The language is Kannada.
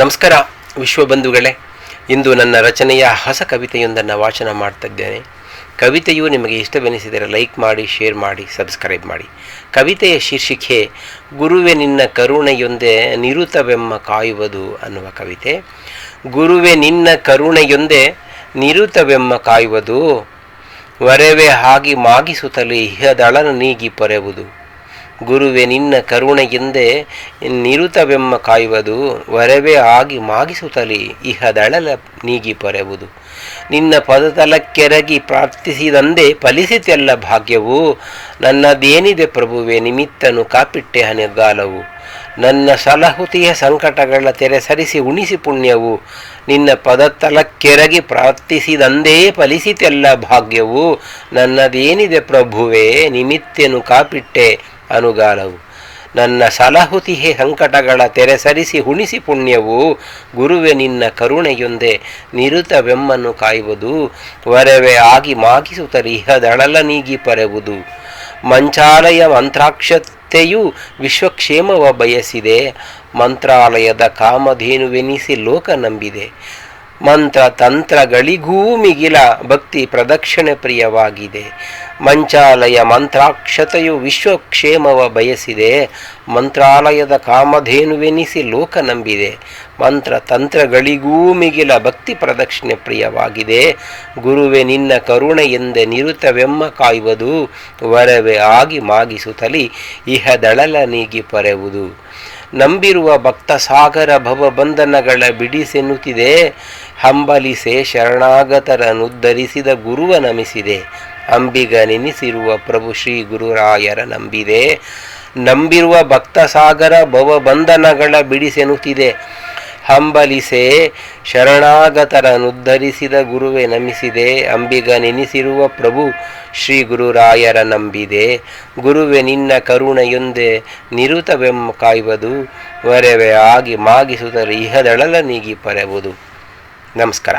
ನಮಸ್ಕಾರ ವಿಶ್ವಬಂಧುಗಳೇ ಇಂದು ನನ್ನ ರಚನೆಯ ಹೊಸ ಕವಿತೆಯೊಂದನ್ನು ವಾಚನ ಮಾಡ್ತಿದ್ದೇನೆ. ಕವಿತೆಯು ನಿಮಗೆ ಇಷ್ಟವೆನಿಸಿದರೆ ಲೈಕ್ ಮಾಡಿ, ಶೇರ್ ಮಾಡಿ, ಸಬ್ಸ್ಕ್ರೈಬ್ ಮಾಡಿ. ಕವಿತೆಯ ಶೀರ್ಷಿಕೆ, ಗುರುವೆ ನಿನ್ನ ಕರುಣೆಯೊಂದೇ ನಿರುತವೆಮ್ಮ ಕಾಯುವುದು ಅನ್ನುವ ಕವಿತೆ. ಗುರುವೆ ನಿನ್ನ ಕರುಣೆಯೊಂದೇ ನಿರುತವೆಮ್ಮ ಕಾಯುವುದು. ವರೆವೆ ಹಾಗಿ ಮಾಗಿಸುತ್ತಲೇ ಇಹದಳನ ನೀಗಿ ಪೊರೆವುದು. ಗುರುವೆ ನಿನ್ನ ಕರುಣೆಗೆಂದೆ ನಿರುತವೆಮ್ಮ ಕಾಯುವುದು, ವರವೇ ಆಗಿ ಮಾಗಿಸುತ್ತಲೇ ಇಹದಳಲ ನೀಗಿ ಪೊರೆವುದು. ನಿನ್ನ ಪದತಲಕ್ಕೆರಗಿ ಪ್ರಾರ್ಥಿಸಿದಂದೆ ಫಲಿಸಿತೆಲ್ಲ ಭಾಗ್ಯವು. ನನ್ನದೇನಿದೆ ಪ್ರಭುವೆ, ನಿಮಿತ್ತನು ಕಾಪಿಟ್ಟೆ ಹನೆಗಾಲವು ನನ್ನ ಸಲಹುತಿಯ ಸಂಕಟಗಳ ತೆರೆ ಸರಿಸಿ ಉಣಿಸಿ ಪುಣ್ಯವು. ನಿನ್ನ ಪದತಲಕ್ಕೆರಗಿ ಪ್ರಾರ್ಥಿಸಿದಂದೇ ಫಲಿಸಿತೆಲ್ಲ ಭಾಗ್ಯವು. ನನ್ನದೇನಿದೆ ಪ್ರಭುವೆ, ನಿಮಿತ್ತೆನು ಕಾಪಿಟ್ಟೆ ಅನುಗಾಲವು ನನ್ನ ಸಲಹುತಿಹೆ ಸಂಕಟಗಳ ತೆರೆ ಸರಿಸಿ ಹುಣಿಸಿ ಪುಣ್ಯವು. ಗುರುವೆ ನಿನ್ನ ಕರುಣೆಯೊಂದೇ ನಿರುತವೆಮ್ಮನ್ನು ಕಾಯುವುದು. ವರವೆ ಆಗಿ ಮಾಗಿಸುತ್ತರಿಹದಳಲ ನೀಗಿ ಪರೆವುದು. ಮಂಚಾಲಯ ಮಂತ್ರಾಕ್ಷತೆಯು ವಿಶ್ವಕ್ಷೇಮವ ಬಯಸಿದೆ. ಮಂತ್ರಾಲಯದ ಕಾಮಧೇನುವೆನಿಸಿ ಲೋಕ ನಂಬಿದೆ. ಮಂತ್ರ ತಂತ್ರಗಳಿಗೂ ಮಿಗಿಲ ಭಕ್ತಿ ಪ್ರದಕ್ಷಿಣೆ ಪ್ರಿಯವಾಗಿದೆ. ಮಂಚಾಲಯ ಮಂತ್ರಾಕ್ಷತೆಯು ವಿಶ್ವಕ್ಷೇಮವ ಬಯಸಿದೆ. ಮಂತ್ರಾಲಯದ ಕಾಮಧೇನುವೆನಿಸಿ ಲೋಕ ನಂಬಿದೆ. ಮಂತ್ರ ತಂತ್ರಗಳಿಗೂ ಮಿಗಿಲ ಭಕ್ತಿ ಪ್ರದಕ್ಷಿಣೆ ಪ್ರಿಯವಾಗಿದೆ. ಗುರುವೆ ನಿನ್ನ ಕರುಣೆ ಎಂದೆ ನಿರುತವೆಮ್ಮ ಕಾಯುವುದು. ವರವೆ ಆಗಿ ಮಾಗಿಸುತ್ತಲಿ ಇಹದಳಲ ನೀಗಿ ಪರೆವುದು. ನಂಬಿರುವ ಭಕ್ತ ಸಾಗರ ಭವ ಬಂಧನಗಳ ಬಿಡಿಸೆನ್ನುತ್ತಿದೆ ಹಂಬಲಿಸೆ ಶರಣಾಗತರನ್ನುದ್ಧರಿಸಿದ ಗುರುವ ನಮಿಸಿದೆ. ಅಂಬಿಗ ನೆನೆಸಿರುವ ಪ್ರಭು ಶ್ರೀ ಗುರುರಾಯರ ನಂಬಿದೆ. ನಂಬಿರುವ ಭಕ್ತ ಸಾಗರ ಭವ ಬಂಧನಗಳ ಬಿಡಿಸೆನ್ನುತ್ತಿದೆ ಹಂಬಲಿಸೆ, ಶರಣಾಗತರನುದ್ಧರಿಸಿದ ಗುರುವೆ ನಮಿಸಿದೆ, ಅಂಬಿಗ ನೆನೆಸಿರುವ ಪ್ರಭು ಶ್ರೀ ಗುರುರಾಯರ ನಂಬಿದೆ. ಗುರುವೆ ನಿನ್ನ ಕರುಣೆಯೊಂದೆ ನಿರುತವೆಮ್ಮ ಕಾಯುವುದು, ವರೆವೆ ಆಗಿ ಮಾಗಿಸುತ್ತರೆ, ಇಹದಳಲ ನೀಗಿ ಪರೆವುದು. ನಮಸ್ಕಾರ.